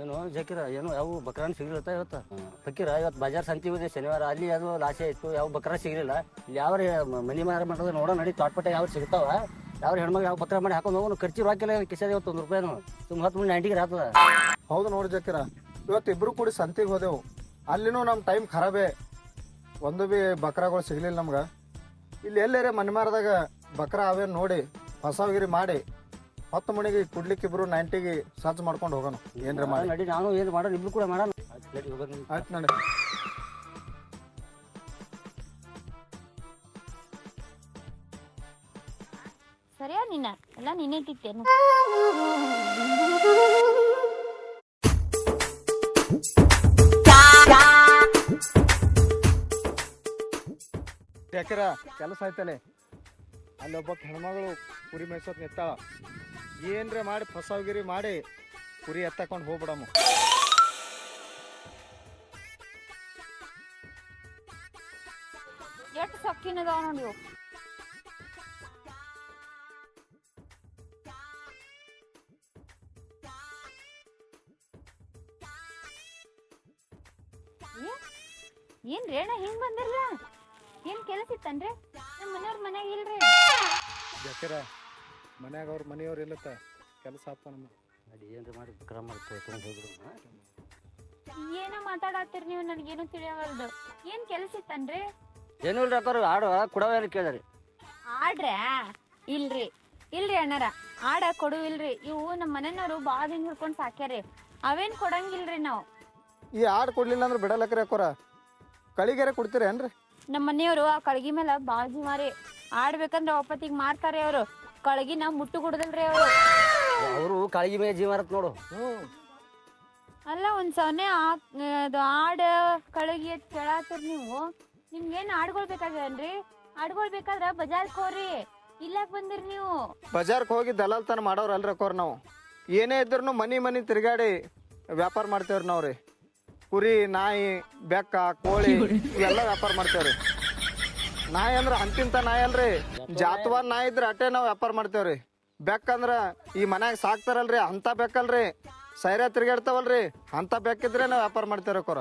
ಏನು ಜಕೀರ ಏನು, ಯಾವ ಬಕ್ರಾನ್ ಸಿಗ್ಲಿಲ್ಲ ಇವತ್ತು? ಫಕೀರ, ಇವತ್ತು ಬಜಾರ್ ಸಂತಿ ಹೋದೆ ಶನಿವಾರ. ಅಲ್ಲಿ ಅದು ಲಾಸೆ ಇತ್ತು, ಯಾವ ಬಕ್ರ ಸಿಗ್ಲಿಲ್ಲ. ಇಲ್ಲಿ ಯಾವ ಮನಿ ಮಾರ ಮಾಡೋದು ನೋಡೋ, ನಡಿ ಪಟ್ಟೆ ಯಾವ ಸಿಗ್ತಾವ? ಯಾವ ಹೆಣ್ಮಗ್ ಯಾವ ಬಕ್ರ ಮಾಡಿ ಹಾಕೊಂಡು ಹೋಗೋನು ಖರ್ಚು ಹಾಕಿಲ್ಲ, ಕಿಸದ ಇವತ್ತು ಒಂದು ರೂಪಾಯಿನು. ತುಂಬ ಹತ್ತು ಮುಂದೆ ನೈಂಟಿಗೆ ಆಗ್ತದ ಹೌದು ನೋಡಿ ಜಕ್ಕಿರ, ಇವತ್ತು ಇಬ್ರು ಕೂಡಿ ಸಂತಿಗೆ ಹೋದೆವು. ಅಲ್ಲಿನೂ ನಮ್ಮ ಟೈಮ್ ಖರಾಬೇ. ಒಂದು ಬಿ ಬಕ್ರಾಗಳು ಸಿಗ್ಲಿಲ್ಲ ನಮ್ಗೆ. ಇಲ್ಲಿ ಎಲ್ಲೇರೆ ಮನೆಮಾರದಾಗ ಬಕ್ರ ಅವೇ ನೋಡಿ ಹೊಸಗಿರಿ ಮಾಡಿ ಹತ್ತು ಮಣಿಗೆ ಕುಡ್ಲಿಕ್ಕೆ ಇಬ್ರು ನೈಂಟಿಗೆ ಸರ್ಚ್ ಮಾಡ್ಕೊಂಡು ಹೋಗೋಣ. ಏನ್ರ ಮಾಡಿ. ನಡಿ ನಾನು ಏನು ಮಾಡೋಣ ಇಬ್ರು ಕೂಡ ಮಾಡೋಣ. ಆಯ್ತು ನೋಡಿ ಸರಿಯಾ ನಿನ್ನ ಎಲ್ಲ ನೀನೇ ತಿತ್ತೇನು ಯಾಕಿರ ಕೆಲಸ ಆಯ್ತಾನೆ ಅಲ್ಲಿ ಒಬ್ಬ ಹೆಣ್ಮಗಳು ಕುರಿ ಮೇಯ್ಸೋತ್ ನಿತ್ತಾಳ ಏನ್ರೆ ಮಾಡಿ ಫಸವಗಿರಿ ಮಾಡಿ ಕುರಿ ಎತ್ತಕೊಂಡು ಹೋಗ್ಬಿಡಮ್ಮ ಎಷ್ಟು ಸೊಕ್ಕಿನದಾವ ನೋಡಿ ಇವು. ಏ- ಏನ್ರಿ ಅಣ್ಣ ಹಿಂಗ್ ಬಂದಿರ್ಲ? ಏನ್ ಕೆಲಸ ಇತ್ತನ್ರಿ ನಮ್ಮ ಮನೆಯವ್ರ ಮನ್ಯಾಗ ಇಲ್ರಿ. ಯಾಕಿರ ಮನ್ಯಾಗ ಅವ್ರ ಮನೆಯವ್ರು ಇಲ್ಲತ್ತ? ಕೆಲಸ ಆತ ನಮ್ಮ ನಡಿ ಏನ್ರಿ ಮಾಡಿ ಕ್ರಮ ಹೋಗ್ಬಿಡು ಏನೋ ಮಾತಾಡತ್ತೀರಿ ನೀವು ನನಗೇನು ತಿಳಿಯವಲ್ದು. ಏನ್ ಕೆಲಸ ಇತ್ತನ್ರಿ ಏನೂ ಇಲ್ಲ ಅಕ್ಕೋರು ಆಡು ಕೊಡವ ಏನು ಕೇಳಿದ್ರಿ? ಆಡ್ರ? ಇಲ್ರಿ. ಇಲ್ರಿ ಅಣ್ಣಾರ ಆಡ ಕೊಡು ಕೊಡುವಿಲ್ರಿ ಇವು ನಮ್ಮ ಮನೆಯವರು ಬಾಳ ದಿನ ಹಿಡ್ಕೊಂಡು ಸಾಕ್ಯಾರಿ. ಅವೇನ್ ಕೊಡಂಗಿಲ್ರಿ ನಾವು? ಈ ಆಡ್ ಕೊಡ್ಲಿಲ್ಲ ಅಂದ್ರೆ ಬಿಡಲಕ್ರಿ ಅಕ್ಕೋರ. ಕಳಿಗೆರೆ ಕೊಡ್ತೀರೇನ್ರಿ ನಮ್ಮ ಮನೆಯವರು ಆ ಕಳಗಿ ಮೇಲೆ ಬಾಜಿ ಮಾರಿ ಆಡ್ಬೇಕಂದ್ರೆ ಒಪ್ಪತ್ತಿಗೆ ಮಾರ್ತಾರೆ ಅವರು. ಕಳಗಿನ ಮುಟ್ಟು ಕೊಡದಲ್ರಿ ಅವರು. ಅವರು ಕಾಳಿಗೆ ಮೇಲೆ ಜೀವ ಇರತ್ ನೋಡು. ಹ್ಞೂ ಅಲ್ಲ ಒಂದ್ ಸೊನ್ನೆ ಆ- ಅದು ಆಡ ಕಳಗಿ ಅಂತ ಕೇಳಾತಿರ್ ನೀವು? ನಿಮ್ಗೇನ್ ಆಡ್ಗೊಳ್ ಬೇಕಾಗೇನ್ರಿ ಆಡ್ಗೊಳ್ ಬೇಕಾದ್ರ ಬಜಾರ್ಕ್ ಹೋರಿ ಇಲ್ಲಕ್ ಬಂದಿರ್ ನೀವು. ಬಜಾರ್ಗೆ ಹೋಗಿ ದಲಾಲ್ತನ ಮಾಡೋರು ಅಲ್ರಿ ಅಕ್ಕೋರ್ ನಾವು. ಏನೇ ಇದ್ರು ಮನಿ ಮನಿ ತಿರುಗಾಡಿ ವ್ಯಾಪಾರ ಮಾಡ್ತೇವ್ರಿ ನಾವ್ರಿ. ರೀ ಕುರಿ ನಾಯಿ ಬೆಕ್ಕ ಕೋಳಿ ಇವೆಲ್ಲ ವ್ಯಾಪಾರ ಮಾಡ್ತೇವ್ರಿ. ನಾಯಿ ಅಂದ್ರ ಅಂತಿಂತ ನಾಯಿ ಅಲ್ರಿ. ಜಾತವಾನ್ ನಾಯಿ ಇದ್ರೆ ಅಟ್ಟೆ ನಾವು ವ್ಯಾಪಾರ ಮಾಡ್ತೇವ್ರಿ. ಬೆಕ್ಕಂದ್ರ ಈ ಮನ್ಯಾಗ ಸಾಕ್ತಾರಲ್ರಿ ಅಂತ ಬೆಕ್ಕಲ್ರಿ. ಸೈರ ತಿರ್ಗಾಡ್ತಾವಲ್ರಿ ಅಂತ ಬೆಕ್ಕಿದ್ರೆ ನಾವು ವ್ಯಾಪಾರ ಮಾಡ್ತೇವ್ರಿ ಕೊರ.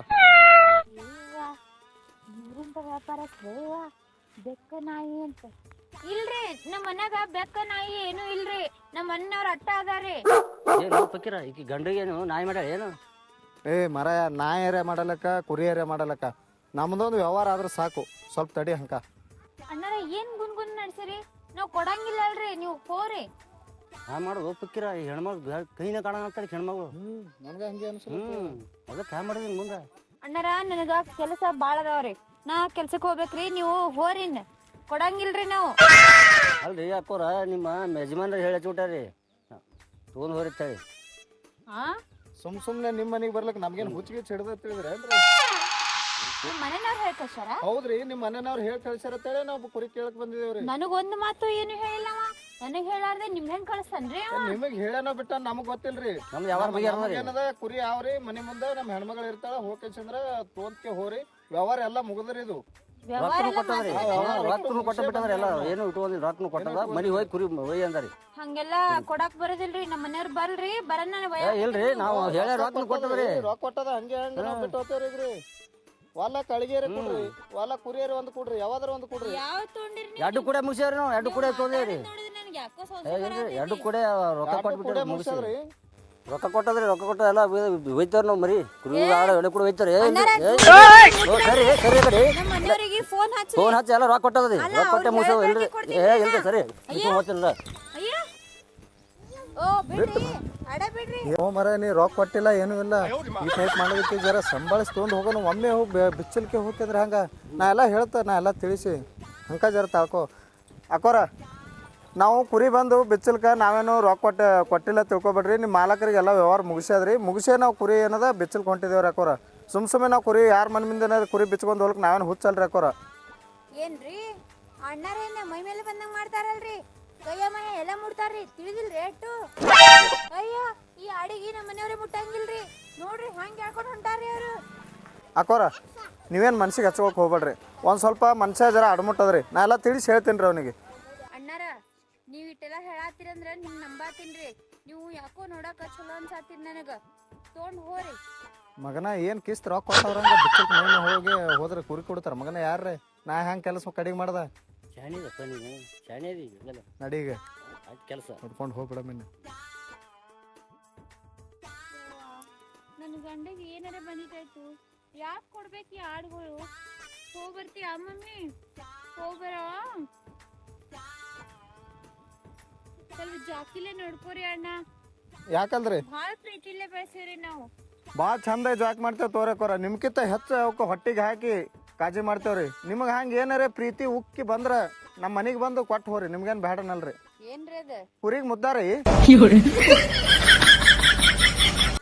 ವ್ಯಾಪಾರ ಬೆಕ್ಕ ನಾಯಿ ಅಂತ. ಇಲ್ರಿ ನಮ್ಮ ಮನ್ಯಾಗ ಬೆಕ್ಕ ನಾಯಿ ಏನು ಇಲ್ರಿ. ನಮ್ಮ ಮನೆಯವ್ರ ಅಟ್ಟ ಅದಾರಿ ಏನು ಫಕೀರ ಈಕಿ ಗಂಡಿಗೇನು ನಾಯಿ ಮಾಡ್ಯಾಳ ಏನು? ಏ ಮರ ನಾ ಏರೆ ಮಾಡಲಕ್ಕ ಕುರಿ ಏರೆ ಮಾಡಲಕ್ಕ. ನಮ್ದೊಂದು ವ್ಯವಹಾರ ಆದ್ರೆ ಸಾಕು. ಸ್ವಲ್ಪ ತಡಿ ಹಂಕ ಅಣ್ಣಾರ ಏನ್ ಗುನ್ ಗುನ್ ನಡ್ಸಿರಿ? ನಾವ್ ಕೊಡಂಗಿಲ್ಲ ಅಲ್ರಿ ನೀವು ಹೋರಿ. ನಾ ಮಾಡೋದು ಒಪ್ಪಕ್ಕಿರ ಈ ಹೆಣ್ಮಗಳು ಕೈನ ಕಾಣಂತಾರೆ ಹೆಣ್ಮಗಳು. ನನ್ಗ ಹಂಗೆ ಅನ್ಸುತ್ತೆ. ಹ್ಮ್ ಅದಕ್ಕೆ ಹ್ಯಾ ಮಾಡಿದ್ರಿ ಮುಂದೆ. ಅಣ್ಣಾರ ನನಗ ಕೆಲಸ ಬಾಳ ಅದಾವ್ರಿ. ನಾ ಕೆಲ್ಸಕ್ ಹೋಗ್ಬೇಕ್ರಿ ನೀವು ಹೋರಿನ್. ಕೊಡಂಗಿಲ್ರಿ ನಾವು. ಅಲ್ರಿ ಅಕ್ಕೋರ ನಿಮ್ಮ ಯಜಮಾನ್ರ ಹೇಳಿ ಹಚ್ಬಿಟ್ಟಾರಿ ತೊಗೊಂಡು ಹೋರಿತ್ತೇಳಿ. ಹಾ ಸುಮ್ ಸುಮ್ನೆ ನಿಮ್ಮ ಮನೆಗೆ ಬರ್ಲಕ್ ನಮ್ಗೇನ್ ಹುಚ್ಚಿಗೆ ಹಿಡ್ದ ತಿಳಿದ್ರೆ ನಿಮ್ ಹೇಳ್ ಹೇಳ್ಕಶಾರ ಹೌದ್ರಿ ನಿಮ್ ಮನೆನವ್ರು ಹೇಳಿ ಕಳ್ಸ್ಯಾರತ್ತೇಳಿ ನಾವು ಕುರಿ ಕೇಳಕ್ ಬಂದಿದೇವ್ರಿ. ನನಗೊಂದ್ ಮಾತು ಏನು ಹೇಳಿಲ್ಲ ನನಗ್ ಹೇಳಾರ್ದೆ ನಿಮ್ ಹೆಂಗ್ ಕಳ್ಸನ್ರಿ ಅವ? ನಿಮಗ್ ಹೇಳನೋ ಬಿಟ್ಟ ನಮಗ್ ಗೊತ್ತಿಲ್ರಿ. ನಮ್ದು ಯಾವಾಗ ಬಗ್ಗೆ ನಮಗ್ ಏನದ? ಕುರಿ ಯಾವ್ರಿ ಮನೆ ಮುಂದೆ ನಮ್ ಹೆಣ್ಮಗಳು ಇರ್ತಾಳ ಹೋಗ್ಕಂದ್ರ ತೋಂತ್ಕೆ ಹೋರಿ. ವ್ಯವಹಾರ ಎಲ್ಲ ಮುಗಿದ್ರಿ ಇದು. ರೊಕ್ಕನು ಕೊಟ್ಟದ್ರಿ. ರೊಕ್ಕನು ಕೊಟ್ಟ ಬಿಟ್ಟಂದ್ರಿ ಎಲ್ಲ. ಏನು ಇಟ್ಕೊಂಡಿಲ್ಲ ರೊಕ್ಕನು ಕೊಟ್ಟದ ಮನಿ ಹೋಗಿ ಕುರಿ ಹೋಗಿ ಅಂದಾರಿ. ಹಂಗೆಲ್ಲ ಕೊಡಾಕ್ ಬರೋದಿಲ್ರಿ. ನಮ್ಮ ಮನೆಯವ್ರು ಬರ್ರಿ. ಬರನ್ನ ಇಲ್ರಿ. ನಾವು ಹೇಳ ರೊಕ್ಕನು ಕೊಟ್ಟದ್ರಿ ರೊಕ್ಕ ಕೊಟ್ಟದ? ಹಂಗೆ ಹಂಗೆ ನಾವು ಬಿಟ್ಟು ಹೋಗ್ತೇವ್ರಿ ಹೊಲ ಕಳಿಗೆರೆ ಕೊಡ್ರಿ. ಹೊಲ ಕುರಿಯರಿ ಒಂದು ಕೊಡ್ರಿ. ಯಾವ್ದಾರ ಒಂದು ಕೊಡ್ರಿ. ಯಾವ ಎರಡು ಕೂಡ ಮುಗಿಸ್ಯಾರ ನಾವು. ಎರಡು ಕೂಡ ತೊಗೊಂಡೇವ್ರಿ. ನೋಡಿದ್ರೆ ನನಗೆ ಯಾಕೋ ಏ ಇಲ್ರಿ. ಎರಡು ಕೂಡ ರೊಕ್ಕ ಕೊಟ್ಟು ಕೊಟ್ಬಿಟ್ಟು ಕೂಡೆ ಮುಗಿಸಿ ಮುಗ್ಸ್ಯಾವ್ರಿ. ರೊಕ್ಕ ಕೊಟ್ಟದ್ರಿ ರೊಕ್ಕ ಕೊಟ್ಟ ಎಲ್ಲ ಒಯ್ತಾರ ನಾವು ಮರಿ. ಕುರಿ ಆಡ ಎಡೆ ಕೂಡ ಒಯ್ತಾರ ಏ ಏ, ಓ, ಸರಿ ಸರಿ ಕಡೆ ಫೋನ್ ಹಚ್ಚಿ. ಎಲ್ಲ ರೊಕ್ಕ ಕೊಟ್ಟದ್ರಿ. ರೊಕ್ಕ ಕೊಟ್ಟೆ ಅವ್ರ್ ಮುಗಿಸೋ ಇಲ್ರಿ. ಏ ಇಲ್ರಿ ಸರಿ. ಇದು ಗೊತ್ತಿಲ್ಲ ಅಯ್ಯ. ಓ ಬಿಡ್ರಿ. ಅಡ ಬಿಡ್ರಿ. ಓ ಮರ ನೀ ರೊಕ್ಕ ಕೊಟ್ಟಿಲ್ಲ ಏನೂ ಇಲ್ಲ. ಈ ಟೈಪ್ ಮಾಡೋದಕ್ಕೆ ಜರ ಸಂಭಾಳಿಸ್ಕೊಂಡು ಹೋಗೋಣ ಒಮ್ಮೆ ಹೋಗಿ ಬಿಚ್ಚಲ್ಕೆ ಹೋಗ್ತಿದ್ರೆ ಹಂಗ? ನಾ ಎಲ್ಲ ಹೇಳ್ತ ನಾ ಎಲ್ಲ ತಿಳಿಸಿ. ಹಂಕ ಜರ ತಾಳ್ಕೊ. ಅಕ್ಕೋರ ನಾವು ಕುರಿ ಬಂದು ಬಿಚ್ಚಲ್ಕ ನಾವೇನು ರೊಕ್ಕ ಕೊಟ್ಟ ಕೊಟ್ಟಿಲ್ಲ ತಿಳ್ಕೊಬೇಡ್ರಿ. ನಿಮ್ಮ ಮಾಲಕರಿಗೆಲ್ಲ ವ್ಯವಹಾರ ಮುಗಿಸ್ಯಾದ್ರಿ. ಮುಗಿಸೇ ನಾವು ಕುರಿ ಏನದ ಬಿಚ್ಚಲ್ಕ ಹೊಂಟಿದೇವ್ರಿ ಅಕ್ಕೋರ. ಸುಮ್ ಸುಮ್ಮನೆ ನಾವು ಕುರಿ ಯಾರ ಮನೆ ಮುಂದೆ ಕುರಿ ಬಿಚ್ಕೊಂಡು ಹೋಗ್ಲಿಕ್ಕೆ ನಾವೇನು ಹುಚ್ಚಲ್ರಿ ಅಕ್ಕೋರ. ಏನ್ರಿ? ಅಣ್ಣಾರೇನ ಮೈ ಮೇಲೆ ಬಂದಂಗ ಮಾಡ್ತಾರಲ್ರಿ? ಕೈಯ ಎಲ್ಲ ಮುಡ್ತಾರ್ರಿ ತಿಳಿದಿಲ್ಲ ರೇಟು ಅಯ್ಯ ಈ ಅಡಿಗೆ ನಮ್ಮ ಮನೆಯವ್ರೆ ಮುಟ್ಟಂಗಿಲ್ರಿ. ನೋಡ್ರಿ ಹಂಗೆ ಹೇಳ್ಕೊಂಡು ಹೊಂಟಾರ್ರಿ ಅವರು. ಅಕ್ಕೋರ ನೀವೇನು ಮನ್ಸಿಗೆ ಹಚ್ಕೊಳಕ್ಕೆ ಹೋಗ್ಬೇಡ್ರಿ. ಒಂದು ಸ್ವಲ್ಪ ಮನುಷ್ಯ ಜರ ಅಡ್ಮುಟ್ಟದ್ರಿ ನಾ ಎಲ್ಲ ತಿಳಿಸಿ ಹೇಳ್ತೀನಿ ರೀ ಅವನಿಗೆ. ನೀವ್ ಇಟ್ಟೆಲ್ಲ ಹೇಳಾತಿರಂದ್ರ ನಿಮ್ ನಂಬಾತೀನ್ರಿ ನೀವು ಯಾಕೋ ನೋಡಾಕ ಚಲೋ ಅನ್ಸಾತಿರ್ ನನಗ. ತೊಗೊಂಡ್ ಹೋರಿ. ಮಗನ ಏನು ಕಿಸ್ತ್ ರೊಕ್ಕ ಕೊಟ್ಟವ್ರಂಗ ಬಿಚ್ಚಕ್ ಮೈನ ಹೋಗಿ ಹೋದ್ರೆ ಕುರಿ ಕೊಡ್ತಾರ. ಮಗನ ಯಾರ್ರಿ? ನಾ ಹೆಂಗ್ ಕೆಲಸ ಕಡಿಗೆ ಮಾಡ್ದ? ಶಾಣಿದಪ್ಪ ನೀನು? ಶಾಣಿದಿ ಇವೆಲ್ಲ. ನಡೀಗ. ಆಯ್ತು ಕೆಲಸ. ಹೊಡ್ಕೊಂಡು ಹೋಗ್ಬಿಡ ಮಿನ್ನ. ನನ್ನ ಗಂಡಗೆ ಏನಾರ ಬಂದಿದ್ದಾಯ್ತು ಯಾಕೆ ಕೊಡ್ಬೇಕು ಈ ಹಾಡುಗಳು ಹೋಗ್ಬರ್ತೀಯ ಮಮ್ಮಿ? ಹೋಗ್ಬರ ಸ್ವಲ್ಪ ಜಾಕಿಲೆ ನೋಡ್ಕೋರಿ ಅಣ್ಣ. ಯಾಕಂದ್ರಿ? ಭಾಳ ಪ್ರೀತಿಲೆ ಬೆಳೆಸಿವ್ರಿ ನಾವು. ಭಾಳ ಚಂದ ಜಾಕ್ ಮಾಡ್ತೇವೆ ತೋರಕೋರ ನಿಮ್ಕಿಂತ ಹೆಚ್ಚು ಅವಕ್ಕೆ ಹೊಟ್ಟಿಗೆ ಹಾಕಿ ಕಾಜಿ ಮಾಡ್ತೇವ್ರಿ. ನಿಮಗೆ ಹಂಗೆ ಏನಾರ ಪ್ರೀತಿ ಉಕ್ಕಿ ಬಂದ್ರ ನಮ್ಮ ಮನೆಗೆ ಬಂದು ಕೊಟ್ಟು ಹೋರಿ. ನಿಮ್ಗೇನು ಬೇಡನಲ್ರಿ ಏನ್ರಿ ಅದ? ಕುರಿಗೆ ಮುದ್ದಾರಿ?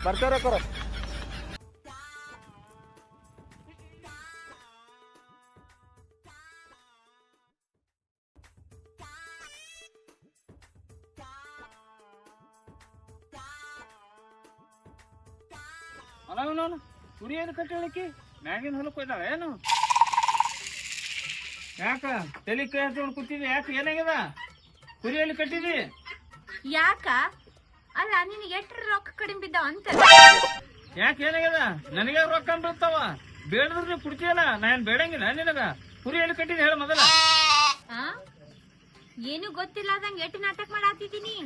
ಬರ್ತೇವ್ರಿ ಅಕ್ಕೋರ ಕುರಿ ಏನು ಕಟ್ಟಲಿಕ್ಕೆ ಮ್ಯಾಗಿನ ಹೊಲಕ್ಕೆ ಹೋಯ್ದಾಳ ಏನು? ಯಾಕ? ತಲೆ ಕೈ ಹಚ್ಕೊಂಡು ಕೂತಿದ್ದೆ ಯಾಕೆ? ಏನಾಗ್ಯದ? ಕುರಿಯಲ್ಲಿ ಕಟ್ಟಿದಿ? ಯಾಕ? ಅಲ್ಲ ನಿನಗೆ ಎಷ್ಟು ರೊಕ್ಕ ಕಡಿಮೆ ಬಿದ್ದಾವ ಅಂತ. ಯಾಕೆ ಏನಾಗ್ಯದ? ನನಗೆ ರೊಕ್ಕ ಬಿಡ್ತಾವ ಬೇಡದ್ರೆ ನೀವು ಕುಡ್ತೀಯಲ್ಲ? ನಾನು ಬೇಡಂಗಿಲ್ಲ ನಿನಗ. ಕುರಿ ಎಲ್ಲಿ ಕಟ್ಟಿದಿ ಹೇಳ ಮೊದಲ. ಆ? ಏನು ಗೊತ್ತಿಲ್ಲದಂಗ ಎಟ್ಟು ನಾಟಕ ಮಾಡಾತಿದ್ದೀನಿ.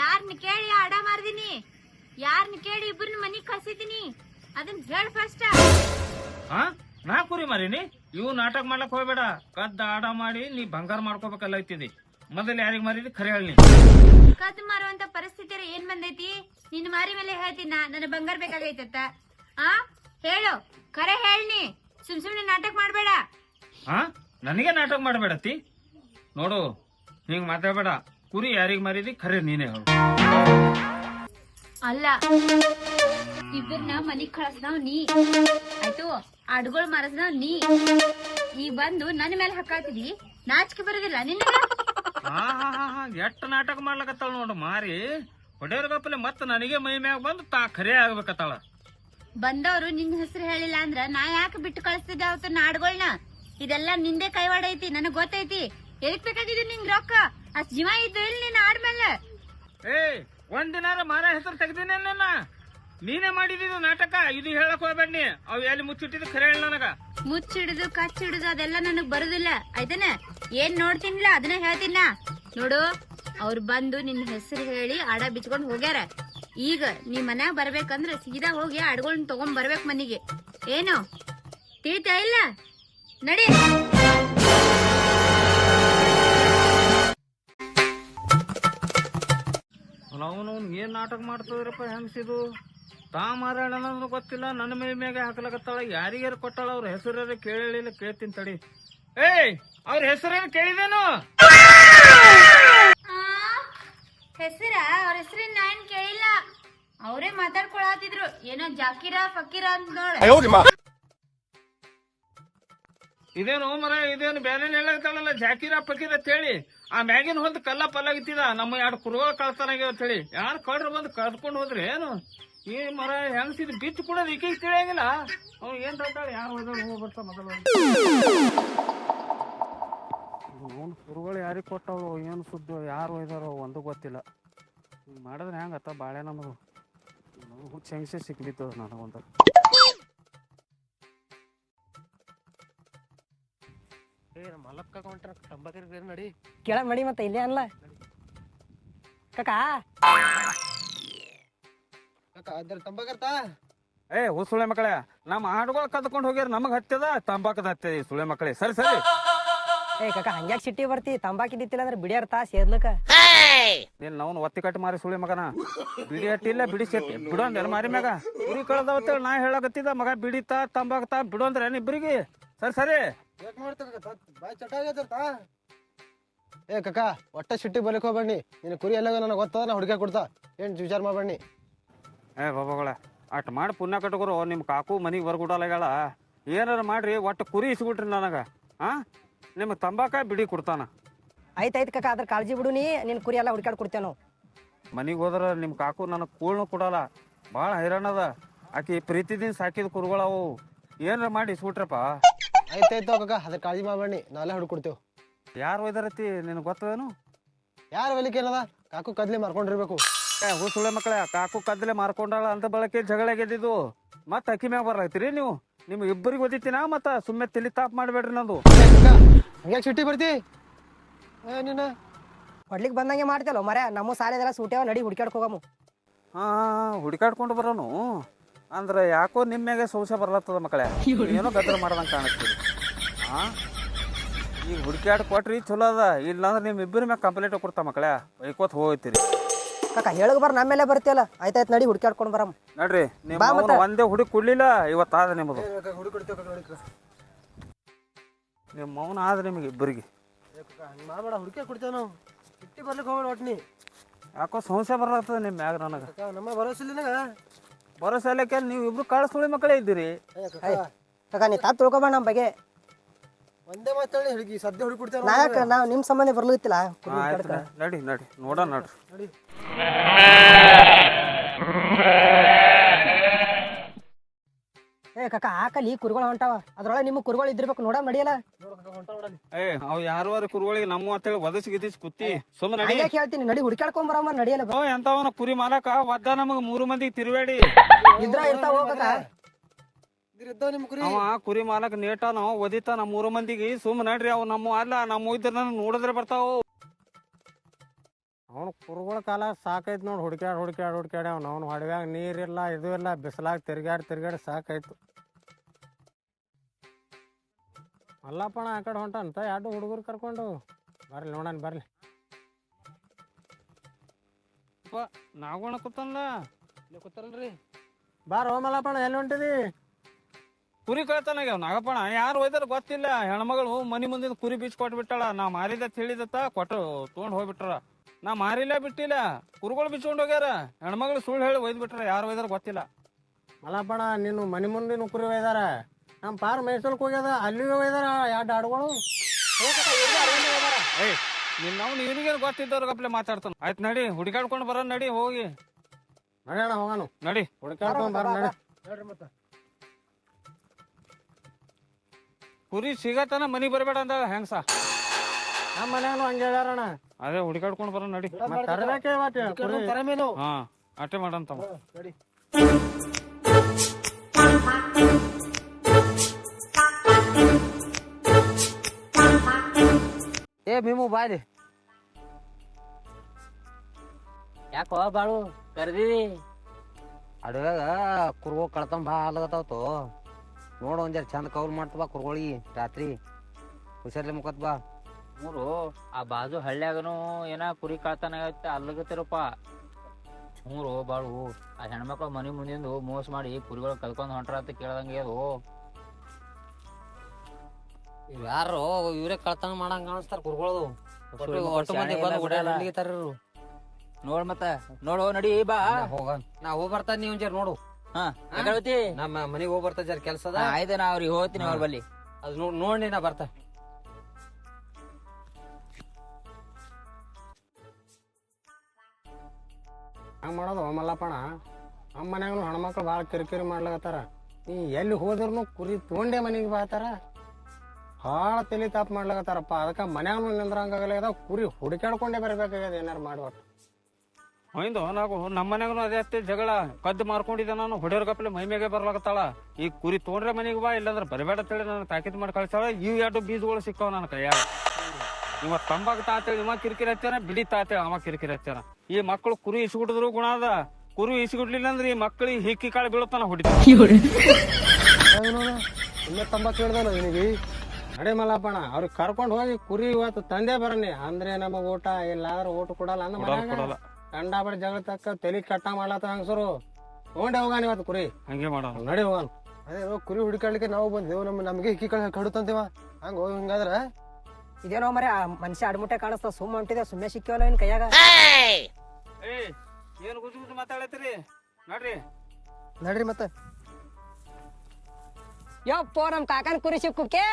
ಯಾರನ್ನ ಕೇಳಿ ಅಡ ಮಾರ್ದಿನಿ. ಯಾರನ್ನ ಕೇಳಿ ಇಬ್ಬರನ್ನ ಮನೆಗೆ ಕಳ್ಸಿದೀನಿ. ಅದನ್ನ ಹೇಳ ಫಸ್ಟ್ ಹಾ ನಾ ಕುರಿ ಮಾರೀನಿ? ಇವು ನಾಟಕ ಮಾಡ್ಲಕ್ ಹೋಗ್ಬೇಡ. ಕದ್ದ ಆಡ ಮಾಡಿ ನೀ ಬಂಗಾರ ಮಾಡ್ಕೋಬೇಕಲ್ಲ ಐತಿದಿ ಮೊದಲು ಯಾರಿಗೆ ಮಾರಿದಿ? ಖರೆ ಹೇಳಿ ಕದ್ ಮಾರುವಂತ ಪರಿಸ್ಥಿತಿ ಏನ್ ಬಂದೈತಿ? ನಿನ್ನ ಮಾರಿ ಮೇಲೆ ಹೇಳ್ತೀನ ನನ್ನ ಬಂಗಾರ ಬೇಕಾಗೈತತ್ತ ಆ? ಹೇಳು. ಖರೆ ಹೇಳಿ ಸುಮ್ ಸುಮ್ನೆ ನಾಟಕ ಮಾಡ್ಬೇಡ. ಹಾ ನನಗೆ ನಾಟಕ ಮಾಡಬೇಡತಿ ನೋಡು ಹಿಂಗ್ ಮಾತಾಡ್ಬೇಡ. ಕುರಿ ಯಾರಿಗೆ ಮಾರಿದಿ? ಖರೆ ನೀನೇ ಹೇಳು. ಅಲ್ಲ. ಇಬ್ಬರನ್ನ ಮನಿಗ್ ಕಳ್ಸ್ದಾವ್ ನೀ. ಆಯ್ತು ಅಡ್ಗೊಳ್ ಮಾರಸ್ನಾವ್ ನೀ. ಈ ಬಂದು ನನ್ನ ಮೇಲೆ ಹಕ್ಕಾತಿದಿ ನಾಚಿಕೆ ಬರೋದಿಲ್ಲ ನಿನ್ನ ಹಾ ನಾಟಕ ಮಾಡ್ಲಕತ್ತಾಳ ನೋಡು ಮಾರಿ. ಹೊಡೆಯರ್ಗಪ್ಪಲೆ ಮತ್ತ ನನಗೆ ಮೈ ಮ್ಯಾಗ ಬಂದು ತಾ ಖರೆ ಆಗ್ಬೇಕತ್ತಾಳ. ಬಂದವರು ನಿನ್ ಹೆಸರು ಹೇಳಿಲ್ಲ ಅಂದ್ರ ನಾ ಯಾಕೆ ಬಿಟ್ಟು ಕಳಿಸ್ತಿದ್ದೆ ಅವತ್ತು ನಾಡ್ಗೊಳ್ನ? ಇದೆಲ್ಲ ನಿಂದೆ ಕೈವಾಡ ಐತಿ ನನಗ್ ಗೊತ್ತೈತಿ. ಎದಕ್ ಬೇಕಾಗಿದ್ದು ನಿಂಗ್ ರೊಕ್ಕ? ಅಷ್ಟ ಜೀವ ಇದ್ದು ಇಲ್ಲಿ ನೀನ್ ಆಡ್ಮೇಲೆ. ಏ ಒಂದಿನಾರ ಮಾರ ಹೆಸರು ತೆಗ್ದಿನ ನೀನೇ ಮಾಡಿದ್ದು ನಾಟಕ ಇದು ಹೇಳಕ್ ಹೋಗ್ಬೇಡಿ ಅವ್ ಎಲ್ಲಿ ಮುಚ್ಚಿಟ್ಟಿದ್ ಖರೆ ಹೇಳ ನನಗ. ಮುಚ್ಚಿಡುದು ಕಚ್ಚಿಡುದು ಅದೆಲ್ಲ ನನಗ್ ಬರುದಿಲ್ಲ. ಆಯ್ತಾನ? ಏನ್ ನೋಡ್ತೀನಿಲ್ಲ ಅದನ್ನ ಹೇಳ್ತೀನ ನೋಡು ಅವ್ರು ಬಂದು ನಿನ್ ಹೆಸರು ಹೇಳಿ ಆಡ ಬಿಚ್ಕೊಂಡ್ ಹೋಗ್ಯಾರ. ಈಗ ನೀ ಮನ್ಯಾಗ ಬರ್ಬೇಕಂದ್ರ ಸೀದಾ ಹೋಗಿ ಆಡ್ಗಳನ್ನ ತಗೊಂಡ್ ಬರ್ಬೇಕು ಮನಿಗೆ. ಏನು? ತಿಳಿತಾ ಇಲ್ಲ? ನಡಿ. ಅವನು ಏನ್ ನಾಟಕ ಮಾಡ್ತದ್ರಪ್ಪ ಹೆಂಗಸಿದು? ಅನ್ನೋದು ಗೊತ್ತಿಲ್ಲ ನನ್ನ ಮೈ ಮ್ಯಾಗೆ ಹಾಕ್ಲಕತ್ತಾಳ ಯಾರಿಗಾರು ಕೊಟ್ಟಾಳ ಅವ್ರ ಹೆಸರು ಕೇಳಿಲ್ಲ ಕೇಳ್ತೀನಿ ತಡಿ. ಏಯ್ ಅವ್ರ ಹೆಸರೇನು ಕೇಳಿದೇನು? ಹೆಸರ ಅವ್ರ ಹೆಸರಿನ ನಾನು ಏನ್ ಕೇಳಿಲ್ಲ. ಅವರೇ ಮಾತಾಡ್ಕೊಳತಿದ್ರು ಏನೋ ಜಾಕಿರ ಫಕೀರ ಅಂತ ನೋಡಿ ಇದೇನು ಮರ ಇದೇನು ಬೇರೆ ಹೇಳಕ್ತಾಳಲ್ಲ ಜಾಕಿರ ಪಕೀರ ಅಂತ ಹೇಳಿ. ಆ ಮ್ಯಾಗಿನ ಹೊಂದ್ ಕಲ್ಲ ಪಲ್ಲಾಗಿತ್ತಿದ ನಮ್ಮ ಎರಡು ಕುರುಗಳ ಕಳ್ತಾನಾಗ್ಯಾವ ಅಂತ ಹೇಳಿ. ಯಾರು ಕಳ್ರ ಬಂದು ಕರ್ಕೊಂಡು ಹೋದ್ರಿ ಏನು? ಈ ಮರ ಹೆಂಗಸಿದ್ ಬಿತ್ತು ಕೂಡ ಈಕಿಗೆ ತಿಳಿಯಂಗಿಲ್ಲ. ಅವ್ನು ಏನ್ ಹೇಳ್ತಾಳೆ ಯಾರು ಹೋದ್ರೆ ಹೋಗಿ ಬರ್ತಾ ಮೊದಲು. ಅವ್ನು ಕುರುಗಳು ಯಾರಿಗೆ ಕೊಟ್ಟವು ಏನು ಸುದ್ದು ಯಾರು ಒಯ್ದಾರೋ ಒಂದು ಗೊತ್ತಿಲ್ಲ. ಹಿಂಗ್ ಮಾಡಿದ್ರೆ ಹೆಂಗತ್ತ ಬಾಳೆ ನಮದು? ಹುಚ್ಚ ಹೆಂಗಸೆ ಸಿಕ್ಬಿತ್ತು ನನಗೊಂದು. ಕೆಳ ಮಡಿ ಮತ್ತೆ ಇಲ್ಲೇ ಅಲ್ಲ ಕಾಕ? ಏ ಹೂ ಸುಳೆ ಮಕ್ಕಳೇ ನಮ್ಮ ಹಾಡುಗಳು ಕದ್ಕೊಂಡು ಹೋಗ್ಯಾರ ನಮಗ್ ಹತ್ತದ ತಂಬಾಕದ ಹತ್ತದ ಈ ಸುಳೆ ಮಕ್ಕಳೇ. ಸರಿ ಸರಿ. ಏ ಕಕ್ಕ ಹಂಗ್ಯಾಕ್ ಸಿಟ್ಟಿ ಬರ್ತಿ? ತಂಬಾಕಿದ್ದಿತ್ತಿಲ್ಲ ಅಂದ್ರೆ ಬಿಡಿಯಾರ ತಾ ಸೇದ್ಲಕ ನೀನ್ ನಾವು ಒತ್ತಿ ಕಟ್ಟಿ ಮಾರಿ ಸುಳಿ ಮಗನ. ಬಿಡಿ ಹಟ್ಟಿಲ್ಲ ಬಿಡಿ ಸೇತಿ ಬಿಡು ಅಂದ್ರೆ ಮಾರಿ ಮ್ಯಾಗ. ಕುರಿ ಕಳ್ದವತ್ತೇಳಿ ನಾ ಹೇಳಕತ್ತಿದ ಮಗ ಬಿಡಿತಾ ತಂಬಾಕ್ತಾ ಬಿಡು ಅಂದ್ರೆ ಇಬ್ರಿಗೆ. ಸರಿ ಸರಿ. ಏ ಕಕ್ಕ ಒಟ್ಟ ಸಿಟ್ಟಿ ಬಲಿಕ್ ಹೋಗ್ಬೇಡಿ ನಿನ್ನ ಕುರಿ ಎಲ್ಲ ನನಗೆ ಗೊತ್ತದ ನಾ ಹುಡುಗ ಕೊಡ್ತಾ. ಏನ್ ವಿಚಾರ ಮಾಡ್ಬೇಡಿ ಏ ಬಾಬಾಗಳ ಅಟ್ ಮಾಡಿ ಪುಣ್ಯ ಕಟ್ಟಗರು ನಿಮ್ ಕಾಕು ಮನಿಗೆ ಬರ್ಗುಡಲಾಗ್ಯಾಳ. ಏನಾರ ಮಾಡ್ರಿ ಒಟ್ಟು ಕುರಿ ಇಸ್ಬಿಟ್ರಿ ನನಗ. ಆ? ನಿಮ್ ತಂಬಾಕ ಬಿಡಿ ಕೊಡ್ತಾನ. ಆಯ್ತಾಯ್ತು ಕಕ್ಕ ಕಾಕ ಅದ್ರ ಕಾಳಜಿ ಬಿಡು ನೀ ನಿನ್ ಕುರಿ ಎಲ್ಲ ಹುಡ್ಕಾಡ್ ಕೊಡ್ತೇವೆ ನಾವು ಮನಿಗೆ ಹೋದ್ರ ನಿಮ್ ಕಾಕು ನನಗೆ ಕೂಳ್ನು ಕೊಡಲ್ಲ. ಭಾಳ ಹೈರಾಣದ ಆಕಿ ಪ್ರತಿದಿನ ಸಾಕಿದ ಕುರುಗಳವು. ಏನಾರ ಮಾಡಿ ಇಸ್ಬಿಟ್ರಪ್ಪ. ಆಯ್ತಾಯ್ತು ಕಕ್ಕ ಅದ್ರ ಕಾಳಜಿ ಮಾಡಬೇಡಿ ನಾವೆಲ್ಲ ಹುಡ್ಕೊಡ್ತೇವೆ. ಯಾರು ಒಯ್ದಾರತಿ ನಿನಗೆ ಗೊತ್ತದೇನು? ಯಾರು ಹೊಲಿಕೆ ಏನದ? ಕಾಕು ಕದ್ಲಿ ಮಾರ್ಕೊಂಡಿರ್ಬೇಕು. ಹುಸುಳೆ ಮಕ್ಕಳ ಕಾಕು ಕದ್ದಲೆ ಮಾರ್ಕೊಂಡಾಳ ಅಂತ ಬಳಕೆ ಜಗಳ ಗೆದ್ದಿದ್ದು ಮತ್ತೆ ಅಕ್ಕಿ ಮ್ಯಾಗ ಬರ್ಲಾಗ್ತೀರಿ ನೀವು? ನಿಮ್ ಇಬ್ಬರಿಗೆ ಓದಿತಿನ ಮತ್ತ ಸುಮ್ಮನೆ ತಿಳಿ ತಾಪ್ ಮಾಡ್ಬೇಡ್ರಿ ನಂದು? ಹಂಗ್ಯಾಕ್ ಸಿಟ್ಟಿ ಬರ್ತಿ? ಏ ನೀನ? ಹೊಡ್ಲಿಕ್ ಬಂದಂಗೆ ಮಾಡ್ತಲ್ಲ ಮರ ನಮ್ಮ ಸಾಲೆದೆಲ್ಲ ಸೂಟ್ಯಾವ ನಡಿ ಹುಡ್ಕ್ಯಾಡ್ಕ ಹೋಗಮು. ಹಾ ಹುಡುಕಾಡ್ಕೊಂಡು ಬರೋನು? ಅಂದ್ರೆ ಯಾಕೋ ನಿಮ್ಮ ಮ್ಯಾಗೆ ಸೋಸೆ ಬರ್ಲತ್ತದ ಮಕ್ಕಳೇ? ಏನೋ ಗದ್ರ ಮಾಡ್ದಂಗೆ ಕಾಣಿಸ್ತೀರಿ. ಹಾ? ಈಗ ಹುಡುಕ್ಯಾಡ್ ಕೊಟ್ರಿ ಚಲೋ ಅದ ಇಲ್ಲಾಂದ್ರೆ ನಿಮ್ಮ ಇಬ್ಬರ ಮ್ಯಾಗ ಕಂಪ್ಲೇಂಟ್ ಕೊಡ್ತಾ ಮಕ್ಕಳೇ ಬೈಕೋತ್ ಹೋಗ್ತೀರಿ. ಕಾಕ ಹೇಳಕ್ ಬರ್ ಮೇಲೆ ಬರ್ತೀಯಲ್ಲ? ಆಯ್ತಾಯ್ತು ನಡಿ ಹುಡ್ಕ್ಯಾಡ್ಕೊಂಡು ಬರಮ್ಮ ನಡ್ರಿ ನಿಮ್ಮ ಬಾ ಅವ್ನು ಮತ್ತೆ. ಒಂದೇ ಹುಡುಕ್ ಕೊಡ್ಲಿಲ್ಲ ಇವತ್ತಾದ ನಿಮ್ಮದು ನಿಮ್ಮ ಮೌನ ಆದ್ರೆ ನಿಮಗೆ ಇಬ್ಬರಿಗೆ. ಮಾಡಬೇಡ ಹುಡುಕಿ ಕೊಡ್ತೇವೆ ನಾವು? ಸಿಟ್ಟಿ ಬರ್ಲಿಕ್ಕೆ ಹೋಗ್ಬೇಡ ಒಟ್ನಿ. ಯಾಕೋ ಸಮಸ್ಯೆ ಬರ್ಲಾಗ್ತದೆ ನಿಮ್ಮ ಮ್ಯಾಗ ನನಗೆ? ಕಕ್ಕ ನಮ್ಮ ಭರೋಸೆ ಇಲ್ಲ ನಿನಗ? ಬರೋ ಸಾಲಕ್ಕೆ ನೀವು ಇಬ್ರು ಕಳಿಸ್ಕೊಳ್ಳಿ ಮಕ್ಕಳೇ ಇದ್ದೀರಿ. ಕಾಕ ನೀ ತಾತ್ ತಿಳ್ಕೊಬೇಡ ನಮ್ಮ ಬಗ್ಗೆ. ಒಂದೇ ಮಾತಾಡಿ ಹುಡುಗಿ ಸದ್ಯ ಹುಡುಗಿ ಕೊಡ್ತೇವೆ ನಾಯಕ ನಾವು ನಿಮ್ಮ ಸಂಬಂಧ ಬರ್ಲಿತ್ತಿಲ್ಲ ನಡಿ ನಡಿ ನೋಡ ನಡ್ರಿ ನೋಡಿ. ಏ ಕಾಕ ಆಕಲಿ ಕುರಿಗಳು ಹೊಂಟಾವ. ಅದ್ರೊಳಗೆ ನಿಮ್ಮ ಕುರಿಗಳು ಇದ್ದಿರ್ಬೇಕು ನೋಡ ನಡಿಯಲ್ಲ? ಏ ಅವ್ ಯಾರು ಕುರುಗಳಿಗೆ ನಮ್ಮ ಅಂತೇಳಿ ಒದಸಿ ಗಿದಿಸಿ ಕುತ್ತಿ ಸುಮ್ಮನೆ ನಡಿ. ಹೇಳ್ತೀನಿ ನಡಿ ಹುಡ್ಕ್ಯಾಡ್ಕೊಂಡ್ ಬರಮ್ಮ ನಡಿಯಲ್ಲ. ಓ ಎಂತವನ ಕುರಿ ಮಾಲಕ ಒದ್ದ ನಮಗ ಮೂರು ಮಂದಿ ತಿರುವೇಡಿ ಇದ್ರ ಇರ್ತಾವ ಹೋಗಕ ನಿಮ್ಮ ಕುರಿ ಅವ ಕುರಿ ನಾವು ನೇಟಾನ ನಮ್ಮ ಮೂರು ಮಂದಿಗೆ. ಸುಮ್ ನಡ್ರಿ ಅವ್ ನಮ್ಮ ಅಲ್ಲ ನಮ್ಮ ಇದ್ರ ನೋಡಿದ್ರೆ ಬರ್ತಾವ. ಅವನು ಕುರುಗಳ ಕಾಲ ಸಾಕೈತ್ ನೋಡಿ ಹುಡ್ಕ್ಯಾಡ್ ಹುಡ್ಕ್ಯಾಡ್ ಹುಡ್ಕ್ಯಾಡ ಅವ್ನು. ಅವ್ನು ಹೊಡವ್ಯಾಗ ನೀರಿಲ್ಲ ಇದು ಇಲ್ಲ ಬಿಸಿಲಾಗ ತಿರ್ಗ್ಯಾಡಿ ತಿರ್ಗಾಡಿ ಸಾಕಾಯ್ತು ಮಲ್ಲಪ್ಪಣ ಆ ಕಡೆ ಹೊಂಟಂತ ಎರಡು ಹುಡುಗರು ಕರ್ಕೊಂಡು? ಬರ್ಲಿ ನೋಡಣ ಬರ್ಲಿ. ನಾಗೋಣ ಕೂತಲ್ಲ? ಕೂತಲ್ರಿ ಬಾರ ಮಲ್ಲಪ್ಪಣ ಎಲ್ಲಿ ಹೊಂಟಿದಿ? ಕುರಿ ಕಳ್ತಾನಾಗ ನಾಗಪ್ಪಣ ಯಾರು ಒಯ್ದಾರ ಗೊತ್ತಿಲ್ಲ. ಹೆಣ್ಮಗಳು ಮನಿ ಮುಂದಿನ ಕುರಿ ಬೀಚ್ ಕೊಟ್ಬಿಟ್ಟಾಳ. ನಾ ಮಾರಿದ ತಿಳಿದತ್ತ ಕೊಟ್ಟು ತೊಗೊಂಡ್ ಹೋಗ್ಬಿಟ್ರ. ನಾ ಮಾರಿಲ್ಲ ಬಿಟ್ಟಿಲ್ಲ. ಕುರುಗಳು ಬಿಚ್ಕೊಂಡ್ ಹೋಗ್ಯಾರ. ಹೆಣ್ಮಗಳು ಸುಳ್ಳು ಹೇಳಿ ಒಯ್ದ್ ಬಿಟ್ರ ಯಾರು ಒಯ್ದಾರ ಗೊತ್ತಿಲ್ಲ. ಮಲಪಣ ನೀನು ಮನಿ ಮುಂದಿನ ಕುರಿ ಒಯ್ದಾರ. ನಮ್ಮ ಪಾರ್ ಮೈಸೂರ್ಗೆ ಹೋಗ್ಯದ. ಅಲ್ಲಿಗೆ ಒಯ್ದಾರ ಎರಡು ಆಡುಗಳು. ಏಯ್ ನಿನ್ನ ಅವ್ನು ಇವನಿಗೆ ಗೊತ್ತಿದ್ದವ್ರ ಗಪ್ಲೆ ಮಾತಾಡ್ತಾನ. ಆಯ್ತು ನಡಿ ಹುಡುಕಾಡ್ಕೊಂಡು ಬರೋಣ ನಡಿ ಹೋಗಿ. ನಡ್ಯಾಣ ಹೋಗಾನು ನಡಿ. ಹುಡುಕಾಡ್ಕೊಂಡು ಬರ ನಡಿ. ಕುರಿ ಸಿಗತನ ಮನಿಗ್ ಬರಬೇಡ ಅಂದ ಹೆಂಗ್ಸ ನಮ್ಮ ಮನ್ಯಾಗನು ಹಂಗೆ ಹೇಳ್ಯಾರಣ ಅದೇ ಹುಡುಕಾಡ್ಕೊಂಡು ಬರೋಣ ನಡಿ. ಮತ್ತೆ ತರಬೇಕೆ ಇವತ್ತು ಕುರಿ. ತರಮೇನು ಹಾ ಅಟ್ಟೆ ಮಾಡಂತ ನಡಿ. ಏ ಭೀಮು ಬಾರಿ ಯಾಕೋ ಬಾಳು ಕರ್ದಿವಿ ಅಡುಗೆ ಕುರುಗೋ ಕಳ್ತಂಬ ಬಾ ಹಾಲಾಗತ್ತಾವತ್ತು ನೋಡು ಒಂದ್ ಚಂದ ಕೌಲ್ ಮಾಡ್ತಬಾ ಕುರ್ಗೋಳಿ ರಾತ್ರಿ. ಹುಷಾರ್ಲೆ ಮುಖತ್ ಬಾ. ಮೂರು ಆ ಬಾಜು ಹಳ್ಳ್ಯಾಗನು ಏನ ಕುರಿ ಕಳ್ತನ ಆಗತ್ತೆ ಅಲ್ಲಗತ್ತಿರಪ್ಪ ಮೂರು ಬಾಳು ಆ ಹೆಣ್ಮಕ್ಳು ಮನಿ ಮುಂದಿಂದು ಮೋಸ ಮಾಡಿ ಕುರಿಗಳು ಕಲ್ಕೊಂಡ್ ಹೊಂಟ್ರ ಅಂತ ಕೇಳ್ದಂಗೆ ಅದು. ಯಾರು ಇವ್ರೇ ಕಳ್ತನ ಮಾಡಂಗ ಕಾಣಿಸ್ತಾರ ಇವ್ರು. ನೋಡ್ ಮತ್ತ ನೋಡು ನಡಿ ಬಾ. ನಾ ಹೋಗ ನಾ ಹೋಗ್ ಬರ್ತಾ ನೀವ್ ಜರ್ ನೋಡು. ಹಾ? ನಮ್ಮ ಮನೆಗೆ ಹೋಗಿ ಬರ್ತಾ ಜರ ಕೆಲಸದ? ಅದ ಆಯ್ತು ನಾ ಅವ್ರಿಗೆ ಹೋಗ್ತೀನಿ ಅವ್ರ ಬಲ್ಲಿ. ಅದು ನೋಡ್ ನೋಡಿ ನಾ ಬರ್ತಾ. ಹಂಗ ಮಾಡೋದು ಮಲ್ಲಪ್ಪಣ ನಮ್ಮ ಮನ್ಯಾಗನು ಹೆಣ್ಮಕ್ಳು ಭಾಳ ಕಿರಿಕಿರಿ ಮಾಡ್ಲಾಗತ್ತಾರ ನೀ ಎಲ್ಲಿ ಹೋದ್ರೂ ಕುರಿ ತೊಗೊಂಡೆ ಮನೆಗೆ ಬಾತಾರ ಭಾಳ ತಲೆ ತಾಪ್ ಮಾಡ್ಲಾಗತ್ತಾರಪ್ಪ ಅದಕ್ಕೆ ಮನ್ಯಾಗ ನಿಂದ್ರಂಗಾಗಲ್ಲ ಕುರಿ ಹುಡುಕಾಡ್ಕೊಂಡೇ ಬರ್ಬೇಕಾಗ್ಯದ ಏನಾರು ಮಾಡ್ಬೇಕು. ಹೊಯ್ದು ನಾವು ನಮ್ಮ ಮನ್ಯಾಗನು ಅದೇ ಹತ್ತಿ ಜಗಳ. ಕದ್ದು ಮಾರ್ಕೊಂಡಿದ್ದೆ ನಾನು ಹೊಡೆಯೋರ್ ಗಪ್ಲೆ ಮೈ ಮೇಗೆ ಬರ್ಲಾಗತ್ತಾಳ ಈ ಕುರಿ ತೊಗೊಂಡ್ರೆ ಮನೆಗೆ ಬಾ ಇಲ್ಲಾಂದ್ರೆ ಬರಬೇಡ ಅಂತೇಳಿ ನಾನು ತಾಕೀತ್ ಮಾಡಿ ಕಳ್ಸಾಳ ಇವ್ ಎರಡು ಬೀಜಗಳು ಸಿಕ್ಕಾವ ನನ್ನ ಕೈಯಾಗ. ಇವ ತಂಬಾಕ್ ತಾತೇಳಿ ಇವ ಕಿರಿಕಿರಿ ಹಚ್ಚಾನ ಬಿಡಿ ತಾತೇಳಿ ಅವ ಕಿರಿಕಿರಿ ಹಚ್ಚಾರ ಈ ಮಕ್ಕಳು ಕುರಿ ಇಸ್ಗುಡಿದ್ರು ಗುಣ ಅದ. ಕುರಿ ಇಸ್ಗುಡ್ಲಿಲ್ಲ ಅಂದ್ರೆ ಈ ಮಕ್ಕಳಿಗೆ ಹಿಕ್ಕಿ ಕಾಳು ಬೀಳುತ್ತಾನ ಹೊಡಿತಾನ ತಂಬಾಕ್ ಹೇಳ್ದಾನ ನಿನಗೆ? ಮಲ್ಲಪ್ಪಣ ಅವ್ರಿಗೆ ಕರ್ಕೊಂಡು ಹೋಗಿ ಕುರಿ ಇವತ್ತು ತಂದೆ ಬರನಿ. ಅಂದ್ರೆ ನಮಗ್ ಊಟ ಎಲ್ಲಾದ್ರೂ ಊಟ ಕೊಡಲ್ಲ ಅಂದ್ರೆ ಕೊಡಲ್ಲ. ಕಂಡಾಬಡಿ ಜಗಳ ತಕ್ಕ ತಲೆ ಕಟ್ಟ ಮಾಡ್ಲತ್ತ ಹಂಗಸರು ತಗೊಂಡೆ ಹೋಗಾನ ಇವತ್ತು ಕುರಿ ಹಂಗೆ ಮಾಡೋಣ ನಡಿ ಹೋಗಾನ ಅದೇ ಕುರಿ ಹುಡುಕಾಡ್ಲಿಕ್ಕೆ ನಾವು ಬಂದೇವು ನಮ್ಮ ನಮಗೆ ಹಿಕ್ಕಿ ಕಳ ಕಡುತ್ತಂತೀವ ಹಂಗ ಹೋಗಿ ಹಿಂಗಾದ್ರ ಇದೇನೋ ಮರೆ ಆ ಮನುಷ್ಯ ಅಡ್ಮುಟ್ಟೆ ಕಾಣಿಸ್ತಾವ ಸುಮ್ಮ ಹೊಂಟಿದೆ ಸುಮ್ಮನೆ ಸಿಕ್ಕಿವಲ್ಲ ಏನ್ ಕೈಯಾಗ ಏ ಏನು ಗುಜು ಗುಜು ಮಾತಾಡತ್ತೀರಿ ನೋಡ್ರಿ ನಡ್ರಿ ಮತ್ತೆ ಯಪ್ಪ ನಮ್ ಕಾಕನ್ ಕುರಿ ಸಿಕ್ಕು ಕೇ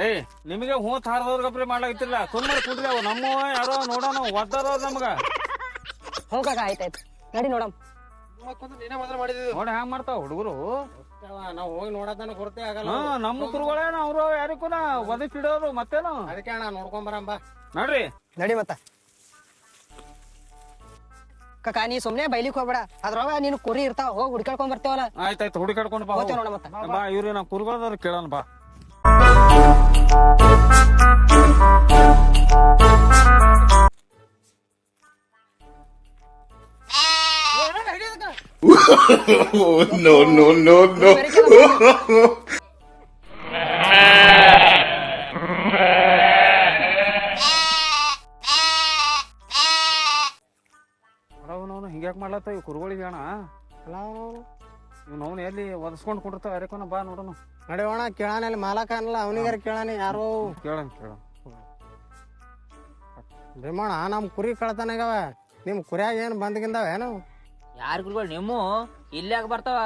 ಏಯ್ ನಿಮಗೆ ಹೂ ಹಾರದವ್ರ ಮಾಡ್ಲಕತ್ತಿಲ್ಲ ಮಾಡ್ಲಾಗತ್ತಿಲ್ಲ ಸುಮ್ಮನೆ ಕುಡ್ರಿ ಅವು. ನಮ್ಮ ಯಾರೋ ನೋಡೋಣ ಒದ್ದಾರ ನಮ್ಗ. ಕಾಕ ಆಯ್ತಾಯ್ತು ನಡಿ ನೋಡಮ್. ನೋಡಿ ಹ್ಯಾಂಗ ಮಾಡ್ತಾವ ಹುಡುಗರು. ನಾವು ಹೋಗಿ ನೋಡತನ ಕೊರತೆ ಆಗಲ್ಲ ನಮ್ಮ ಕುರುಗಳೇನ ಅವ್ರು ಯಾರಿಗೂ ಒದಕಿಡೋರು ಮತ್ತೇನು? ಅದಕ್ಕೆ ಅಣ್ಣ ನೋಡ್ಕೊಂಡ್ ಬರಂಬ ನೋಡ್ರಿ. ನಡಿ ಮತ್ತ. ಕಕ್ಕ ನೀ ಸುಮ್ನೆ ಬೈಲಿಕ್ ಹೋಗ್ಬೇಡ. ಅದ್ರೊಳಗ ನೀನು ಕುರಿ ಇರ್ತಾವ ಹೋಗಿ ಹುಡ್ಕಾಡ್ಕೊಂಡ್ ಬರ್ತೇವಲ್ಲ. ಆಯ್ತಾಯ್ತು ಹುಡುಕಾಡ್ಕೊಂಡು ಬಾ. ಹೋಗು. ನೋಡ ಮತ್ತ. ಬಾ ಇವ್ರಿ ನಾವು ಕುರುಗಳದಾರ ಕೇಳೋಣ ಬಾ. no, no, no, no. ಅವನವನು ಹಿಂಗ್ಯಾಕ್ ಮಾಡ್ಲತ್ತ ಇವ್ ಕುರುಗಳಿಗೆ ಅಣ್ಣ ಇವ್ನವ್ನು ಎಲ್ಲಿ ಒದಸ್ಕೊಂಡ್ ಕುಂಡಿರ್ತಾವ ಯಾರಕೋನ ಬಾ ನೋಡೋಣ ನಡೆಯೋಣ ಕೇಳಾನ ಅಲ್ಲಿ ಮಾಲಕ ಅನ್ನಲ್ಲ ಅವನಿಗಾರ ಕೇಳಾನ ಯಾರೋ. ಕೇಳೋಣ ಕೇಳೋಣ ಭೀಮಣ್ಣ ನಮ್ ಕುರಿ ಕಳ್ತಾನಾಗವ ನಿಮ್ ಕುರಿಯಾಗ ಏನ್ ಬಂದ್ಗಿಂದಾವ ಏನು? ಯಾರ ಕುರಿಗಳು ನಿಮ್ಮ? ಇಲ್ಲಾಗ ಬರ್ತಾವ?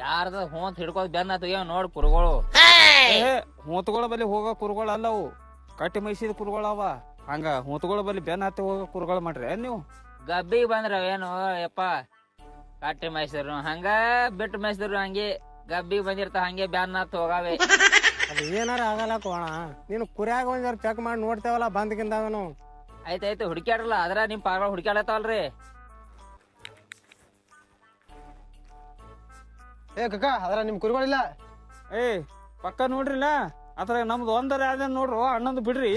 ಯಾರ್ದ ಅಂತ ಹಿಡ್ಕೋದ್ ಬೆನ್ನ ತೆಗಿಯೋ ನೋಡ್ ಕುರುಗಳು. ಹೂತುಗಳ ಮೂತುಗಳ ಬಲ್ಲಿ ಹೋಗೋ ಕುರುಗಳು ಅಲ್ಲವು. ಕಟ್ಟಿ ಮೈಸಿದ ಕುರುಗಳು ಅವ. ಹಂಗ ಹೂತುಗಳ ಬಲ್ಲಿ ಬೆನ್ನ ಹತ್ತಿ ಹೋಗೋ ಕುರುಗಳು ಮಾಡ್ರಿ ಏನ್ ನೀವು? ಗಬ್ಬಿಗೆ ಬಂದ್ರ ಏನು ಯಪ್ಪ? ಕಟ್ಟಿ ಮಾಯಿಸಿದ್ರು ಹಂಗ ಬಿಟ್ಟು ಮೇಯ್ಸಿದ್ರು ಹಂಗೆ ಗಬ್ಬಿಗೆ ಬಂದಿರ್ತಾವ ಹಂಗೆ ಬ್ಯಾನ್ ಹೋಗಾವೆ. ಅದು ಏನಾರ ಆಗಲ್ಲ ಕೋಣ. ನೀನು ಕುರಿಯಾಗ ಒಂದ್ ಚೆಕ್ ಮಾಡಿ ನೋಡ್ತೇವಲ್ಲ ಬಂದ್ಗಿಂದಾವನು. ಆಯ್ತಾಯ್ತು ಹುಡುಕ್ಯಾಡ್ರಲ್ಲ ಅದ್ರ ನಿಮ್ ಪಾರ್ಗಳು ಹುಡುಕ್ಯಾಡತ್ತಾವಲ್ರಿ. ಏ ಕಕ್ಕ ಅದ್ರ ನಿಮ್ ಕುರಿಗಳಿಲ್ಲ? ಏ ಪಕ್ಕ ನೋಡ್ರಿಲ್ಲ? ಅದ್ರ ನಮ್ದು ಒಂದರ ಯಾವ್ದೇನ್ ನೋಡ್ರು ಅಣ್ಣಂದು ಬಿಡ್ರಿ.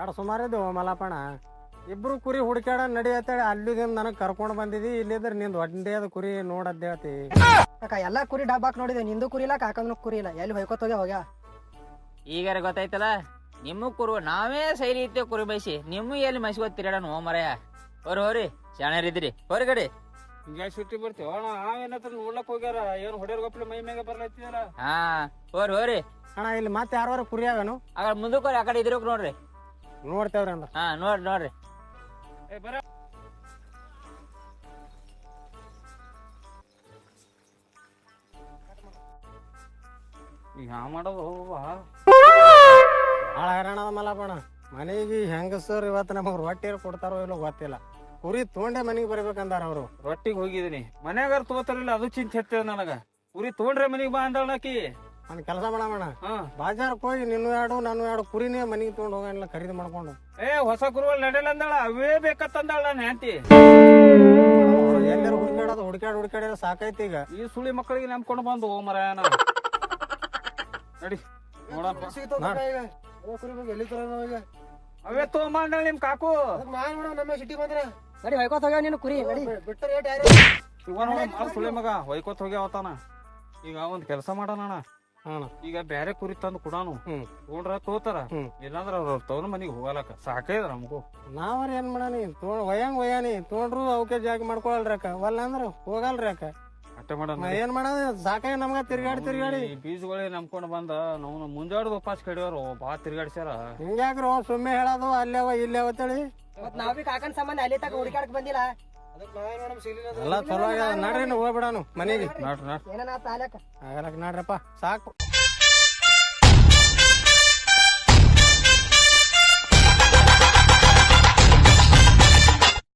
ಎರಡು ಸುಮಾರಿದ್ದು ಮಲ್ಲಪ್ಪಣ ಇಬ್ರು ಕುರಿ ಹುಡುಕ್ಯಾಡ ನಡಿಯತ್ತೇಳಿ ಅಲ್ಲಿದಿಂದ ನನಗ್ ಕರ್ಕೊಂಡ್ ಬಂದಿದಿ. ಇಲ್ಲಿದ್ರೆ ನಿಂದ್ ಒಂದೇದ ಕುರಿ ನೋಡದ್ ಹೇಳ್ತಿ ಎಲ್ಲಾ ಕುರಿ ಡಬ್ಬಾಕ್ ನೋಡಿದೆ. ನಿಂದು ಕುರಿ ಇಲ್ಲ ಕಾಕಂದು ಕುರಿ ಇಲ್ಲ. ಎಲ್ಲಿ ಹೊಯ್ಕೋತ ಹೋಗ್ಯಾ? ಈಗ ಈಗಾರ ಗೊತ್ತಾಯ್ತಲ್ಲ ನಿಮ್ಮ ಕುರು ನಾವೇ ಸೈಲಿ ಇತ್ತೆ ಕುರಿ ಬಯಸಿ ನಿಮ್ಮ ಎಲ್ಲಿ ಮೈಸ್ಕೋತ್ ತಿರ್ಗಾಡಣ ಹೋ ಮರಯ? ಹೋರಿ ಹೋರಿ ಶಾಣ್ಯರಿದ್ರಿ ಹೋರಿ ಸುತ್ತಿ ಸಿಟ್ಟಿ ಬರ್ತೀವಿ. ಅಣ್ಣ ನಾವೇನತ್ರ ನೋಡ್ಲಕ್ ಹೋಗ್ಯಾರ? ಏನ್ ಹೊಡೆಯರ್ ಗಪ್ಲೆ ಮೈ ಮ್ಯಾಗ ಬರ್ಲತ್ತಿದಾರ ಹಾ ಹೋರಿ ಹೋರಿ. ಅಣ್ಣ ಇಲ್ಲಿ ಮತ್ತೆ ಯಾರು ಕುರಿ ಅವೇನು ಆ ಕಡೆ ಮುಂದಕ್ಕೆ ಹೋರಿ ಆ ಕಡೆ ಇದ್ರೋಕ್ ನೋಡ್ರಿ. ನೋಡ್ತೇವ್ರಿ ಅಂದ್ರ. ಹಾ ನೋಡ್ರಿ ನೋಡ್ರಿ. ಬರ. ಮಾಡೋದು ಭಾಳ ಹೈರಾಣ ಅದ ಮಲ್ಲಪ್ಪಣ ಮನೆಗೆ ಹೆಂಗಸರು ಇವತ್ತು ನಮಗ್ ರೊಟ್ಟಿ ಕೊಡ್ತಾರೋ ಇಲ್ಲೋ ಗೊತ್ತಿಲ್ಲ. ಕುರಿ ತೊಗೊಂಡೆ ಮನೆಗೆ ಬರ್ಬೇಕಂದಾರ ಅವರು. ರೊಟ್ಟಿಗೆ ಹೋಗಿದೀನಿ ಮನ್ಯಾಗಾರ ತಗೋತಾರಿಲ್ಲ ಅದು ಚಿಂತೆ ನನಗ. ಕುರಿ ತೊಗೊಂಡ್ರೆ ಮನೆಗೆ ಬಾ ಅಂದಳಕಿ ಒಂದ್ ಕೆಲಸ ಮಾಡಮಣ್ಣ ಬಾಜಾರ್ ಬಾಜಾರ್ಕ್ ಹೋಗಿ ನಿನ್ನ ಎರಡು ನಾನು ಎರಡು ಕುರಿನೇ ಮನೆಗೆ ತೊಗೊಂಡು ಹೋಗಲ್ಲ ಖರೀದಿ ಮಾಡ್ಕೊಂಡು ಏ ಹೊಸ ಕುರುವಲ್ ನಡೆಯಲ್ಲ ಅಂದಾಳ ಅವೇ ಬೇಕತ್ತಂದಾಳ ನನ್ನ ಹೆಂಡತಿ. ಎಲ್ಲರೂ ಹುಡುಕಾಡೋದು ಹುಡುಕಾಡ್ ಹುಡುಕಾಡಿದ್ರೆ ಸಾಕೈತಿ ಈಗ. ಈ ಸುಳಿ ಮಕ್ಕಳಿಗೆ ನಂಬ್ಕೊಂಡು ಬಂದು ಹೋ ಮರಾಯನ ನಡಿ ನೋಡಪ್ಪ. ಎಲ್ಲಿ ತರೋಣ ಈಗ? ಅವೇ ತಗೊಂಬಂದ ನಿಮ್ ಕಾಕು. ಅದಕ್ಕೆ ಮಾಡಿ ನಮ್ಮ ಸಿಟಿ ಬಂದ್ರೆ ನಡಿ ಹೊಯ್ಕೋತ ಹೋಗ್ಯಾವ ನೀನು ಕುರಿ ನಡಿ. ಬಿಟ್ಟ ರೇಟ್ ಯಾರು? ಇವ ನೋಡ ಸುಳಿ ಮಗ ಹೊಯ್ಕೋತ ಹೋಗ್ಯಾವತಾನ ಈಗ ಒಂದ್ ಕೆಲಸ ಮಾಡೋಣ. ಈಗ ಬ್ಯಾರೆ ಕುರಿ ತಂದು ಕೊಡಾನು. ತಗೊಂಡ್ರ ತೋತಾರ. ಇಲ್ಲಾಂದ್ರ ಅವ್ರ ತಗೊಂಡ್ ಮನಿಗೆ ಹೋಗಲಕ್ಕ. ಸಾಕೈದ ನಮಗೂ. ನಾವರ ಏನ್ ಮಾಡಾನಿ? ತೊಗೊಂಡ್ ಒಯ್ಯಂಗ್ ಒಯ್ಯಾನಿ. ತೊಗೊಂಡ್ರು ಅವಕ್ಕೆ ಜಾಗ ಮಾಡ್ಕೊಳಲ್ರಿ ಅಕ್ಕ. ವಲ್ಲ ಅಂದ್ರ ಹೋಗಲ್ರಿ ಅಕ್ಕ. ಅಟ್ಟೆ ಮಾಡೋಣ. ಏನ್ ಮಾಡೋದು ಸಾಕಾಗಿ ನಮ್ಗ ತಿರ್ಗಾಡಿ ತಿರ್ಗಾಡಿ. ಈ ಬೀಜಗಳೇ ನಂಬ್ಕೊಂಡ್ ಬಂದ ನಾವು ಮುಂಜಾಡ್ದು ವಾಪಸ್ ಕಡಿಯೋರು. ಬಾ ತಿರ್ಗಾಡ್ಸ್ಯಾರ. ಹಿಂಗ್ಯಾಕ್ರು ಸುಮ್ಮನೆ ಹೇಳೋದು ಅಲ್ಲೇವ ಇಲ್ಲೇವ ಅಂತೇಳಿ. ಮತ್ ನಾವ್ ಬಿ ಕಾಕನ್ ಸಂಬಂಧ ಅಲ್ಲಿ ತಕ ಹುಡುಕಾಡಕ್ ಬಂದಿಲ್ಲ. ಎಲ್ಲ ಚಲೋ ಆಗ್ಯದ ನಡ್ರಿ ಹೋಗ್ಬಿಡಾನು ಮನೆಗೆ. ಏನಾತ ಆಲಕ್ಕ ಆಗಲಕ್ ನಡ್ರಪ್ಪ. ಸಾಕು.